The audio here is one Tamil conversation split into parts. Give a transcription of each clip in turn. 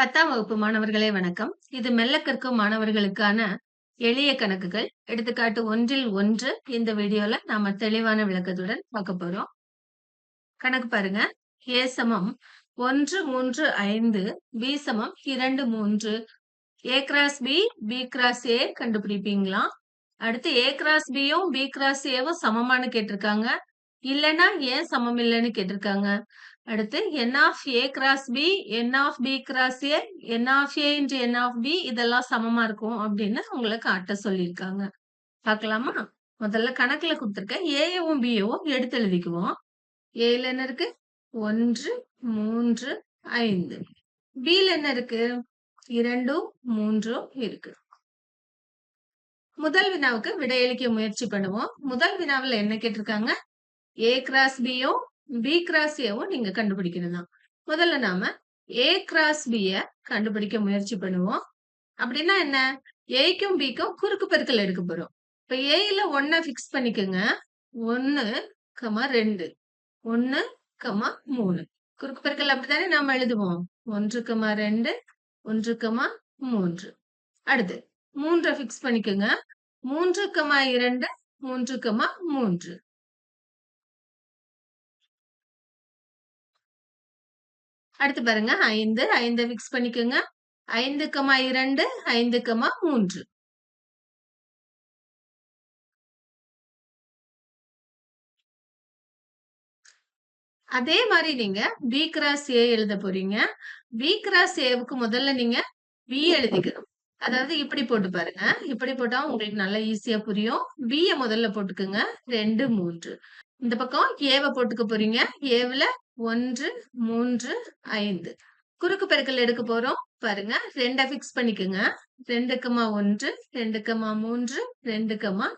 பத்தாம் வகுப்பு மாணவர்களே வணக்கம். இது மெல்ல கற்கும் மாணவர்களுக்கான எளிய கணக்குகள். எடுத்துக்காட்டு ஒன்றில் ஒன்று இந்த வீடியோல நாம தெளிவான விளக்கத்துடன் பார்க்க போறோம். கணக்கு பாருங்க. ஏ சமம் ஒன்று மூன்று ஐந்து பி சமம் இரண்டு மூன்று. A cross B B cross A கண்டுபிடிப்பீங்களா? அடுத்து ஏ கிராஸ் பியும் பி கிராஸ் ஏவும் சமமானு கேட்டிருக்காங்க. இல்லைன்னா ஏன் சமம் இல்லைன்னு கேட்டிருக்காங்க? அடுத்து N of A cross B N of B cross A N of A into N of B இதெல்லாம் சமமா இருக்கும் அப்படின்னு உங்களை காட்ட சொல்லியிருக்காங்க. பார்க்கலாமா? முதல்ல கணக்குல கொடுத்துருக்க ஏவும் பியவும் எடுத்து எழுதிக்குவோம். ஏல என்ன இருக்கு? ஒன்று மூன்று ஐந்து. பில என்ன இருக்கு? இரண்டும் மூன்றும் இருக்கு. முதல் வினாவுக்கு விடையளிக்க முயற்சி பண்ணுவோம் முதல் வினாவில் என்ன கேட்டிருக்காங்க? ஏ கிராஸ் பியும் பி கிராஸ் ஏவும் நீங்க கண்டுபிடிக்கணும் தான் முதல்ல நாம ஏ கிராஸ் பிய கண்டுபிடிக்க முயற்சி பண்ணுவோம். அப்படின்னா என்ன? ஏக்கும் பிக்கும் குறுக்கு பெருக்கல் எடுக்க போறோம். இப்ப ஏல ஒன்ன பிக்ஸ் பண்ணிக்கோங்க. ஒன்னு கமா ரெண்டு. ஒன்னு கமா மூணு. குறுக்கு பெருக்கல் அப்படித்தானே நாம எழுதுவோம்? ஒன்று கமா ரெண்டு ஒன்று கமா மூன்று. அடுத்து மூன்றை பிக்ஸ் பண்ணிக்கோங்க. மூன்று கமா இரண்டு மூன்று கமா மூன்று. அடுத்து பாருங்க ஐந்து ஐந்து மிக்ஸ் பண்ணிக்கோங்க. ஐந்து கமா இரண்டு ஐந்து கமா மூன்று. அதே மாதிரி நீங்க பி கிராஸ் ஏ எழுத போறீங்க. பி கிராஸ் ஏவுக்கு முதல்ல நீங்க பி எழுதிக்கணும். அதாவது இப்படி போட்டு பாருங்க. இப்படி போட்டா உங்களுக்கு நல்லா ஈஸியா புரியும். பிய முதல்ல போட்டுக்கோங்க. ரெண்டு மூன்று. இந்த பக்கம் ஏவை போட்டுக்க போறீங்க. ஏவுல ஒன்று மூன்று ஐந்து. குறுக்கு பெருக்கல் எடுக்க போறோம். பாருங்க. ரெண்ட பிக்ஸ் பண்ணிக்கோங்க. ரெண்டு கமா ஒன்று ரெண்டு கமா மூன்று ரெண்டு கமா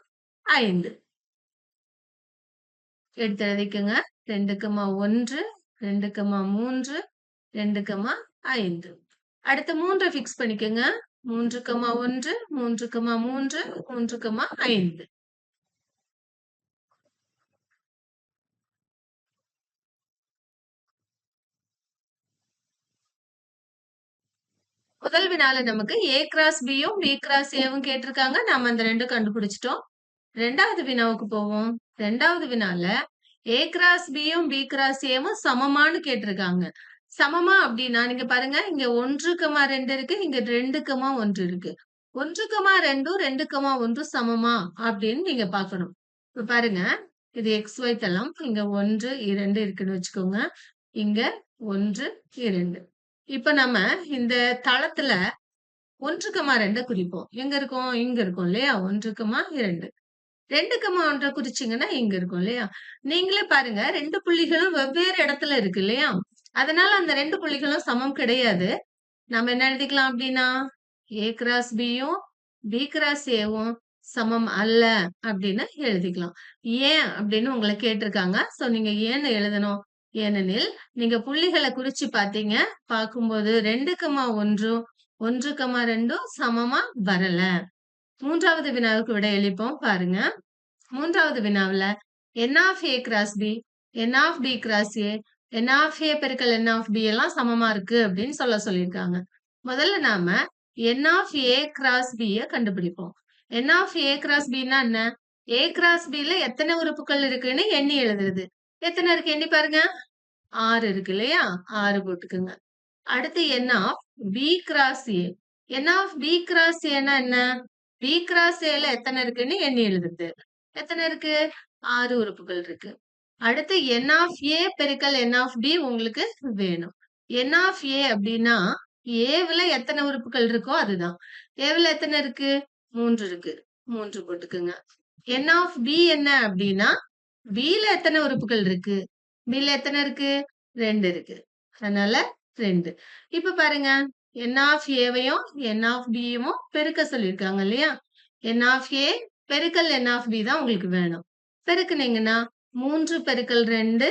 ஐந்து. எடுத்து எழுதிக்கோங்க. ரெண்டு கமா ஒன்று ரெண்டு கமா மூன்று ரெண்டு கமா ஐந்து. அடுத்து மூன்று பிக்ஸ் பண்ணிக்கோங்க. மூன்று கமா ஒன்று மூன்று கமா மூன்று மூன்று கமா ஐந்து. முதல் வினால நமக்கு ஏ கிராஸ் பியும் பி கிராஸ் ஏவும் கேட்டிருக்காங்க. நாம அந்த ரெண்டும் கண்டுபிடிச்சிட்டோம். ரெண்டாவது வினாவுக்கு போவோம். ரெண்டாவது வினால ஏ கிராஸ் பியும் பி கிராஸ் ஏவும் சமமானு கேட்டிருக்காங்க. சமமா அப்படின்னா நீங்க பாருங்க இங்க ஒன்றுக்கமா ரெண்டு இருக்கு இங்க ரெண்டுக்கமா ஒன்று இருக்கு. ஒன்றுக்கமா ரெண்டும் ரெண்டுக்கமா ஒன்றும் ஒன்று சமமா அப்படின்னு நீங்க பாக்கணும் இப்ப பாருங்க இது எக்ஸ் ஒய் தளம் இங்க ஒன்று இரண்டு இருக்குன்னு வச்சுக்கோங்க. இங்க ஒன்று இரண்டு. இப்ப நம்ம இந்த தளத்துல ஒன்றுக்கமா ரெண்டை குறிப்போம். எங்க இருக்கும்? இங்க இருக்கும் இல்லையா? ஒன்றுக்கமா இரண்டு. ரெண்டுக்கமா ஒன்றை குறிச்சிங்கன்னா இங்க இருக்கும் இல்லையா? நீங்களே பாருங்க ரெண்டு புள்ளிகளும் வெவ்வேறு இடத்துல இருக்கு இல்லையா? அதனால அந்த ரெண்டு புள்ளிகளும் சமம் கிடையாது. நம்ம என்ன எழுதிக்கலாம் அப்படின்னா ஏ கிராஸ் பியும் பி கிராஸ் ஏவும் சமம் அல்ல அப்படின்னு எழுதிக்கலாம். ஏன் அப்படின்னு உங்களை கேட்டிருக்காங்க. சோ நீங்க ஏன்னு எழுதணும்? ஏனெனில் நீங்க புள்ளிகளை குறிச்சு பாத்தீங்க பார்க்கும்போது ரெண்டு கமா ஒன்றும் ஒன்று கமா ரெண்டும் சமமா வரல. மூன்றாவது வினாவுக்கு விட எழுப்போம். பாருங்க. மூன்றாவது வினாவுல N of A cross B N of B cross A N of A பெருக்கல் என் ஆஃப் பி எல்லாம் சமமா இருக்கு அப்படின்னு சொல்ல சொல்லியிருக்காங்க. முதல்ல நாம என் ஆஃப் ஏ கிராஸ் பிய கண்டுபிடிப்போம். என் ஆஃப் ஏ கிராஸ் பின்னா என்ன? ஏ கிராஸ் பில எத்தனை உறுப்புகள் இருக்குன்னு எண்ணி எழுதுறது. எத்தனை இருக்கு எண்ணி பாருங்க. ஆறு இருக்கு இல்லையா? ஆறு போட்டுக்குங்க. அடுத்து N of B cross A N of B cross ஏன்னா என்ன? பி கிராஸ் ஏல எத்தனை இருக்குன்னு எண்ணி எழுதுறது. எத்தனை இருக்கு? ஆறு உறுப்புகள் இருக்கு. அடுத்து என் ஆஃப் ஏ பெருக்கல் என் ஆஃப் டி உங்களுக்கு வேணும். என் ஆஃப் ஏ அப்படின்னா ஏவுல எத்தனை உறுப்புகள் இருக்கோ அதுதான். ஏவுல எத்தனை இருக்கு? மூன்று இருக்கு. மூன்று போட்டுக்குங்க. என் ஆஃப் பி என்ன அப்படின்னா பில எத்தனை உறுப்புகள் இருக்கு? பில எத்தனை இருக்கு? ரெண்டு இருக்கு. அதனால ரெண்டு. இப்ப பாருங்க. என் ஆஃப் ஏவையும் என் ஆஃப் பியும் பெருக்க சொல்லியிருக்காங்க இல்லையா? என் ஆஃப் ஏ பெருக்கல் என் ஆஃப் பி தான் உங்களுக்கு வேணும். பெருக்குனீங்கன்னா மூன்று பெருக்கல் ரெண்டு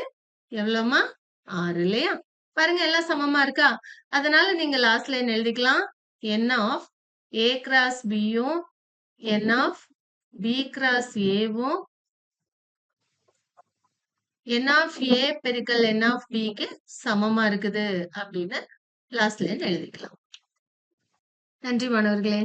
எவ்வளவுமா ஆறு இல்லையா? பாருங்க எல்லாம் சமமா இருக்கா? அதனால நீங்க லாஸ்ட் லைன் எழுதிக்கலாம். என் ஆஃப் ஏ கிராஸ் பியும் என் ஆஃப் பி கிராஸ் ஏவும் என் ஆஃப் ஏ பெருக்கல் என் ஆஃப் பிக்கு சமமா இருக்குது அப்படின்னு லாஸ்ட் லைன் எழுதிக்கலாம். நன்றி மாணவர்களே!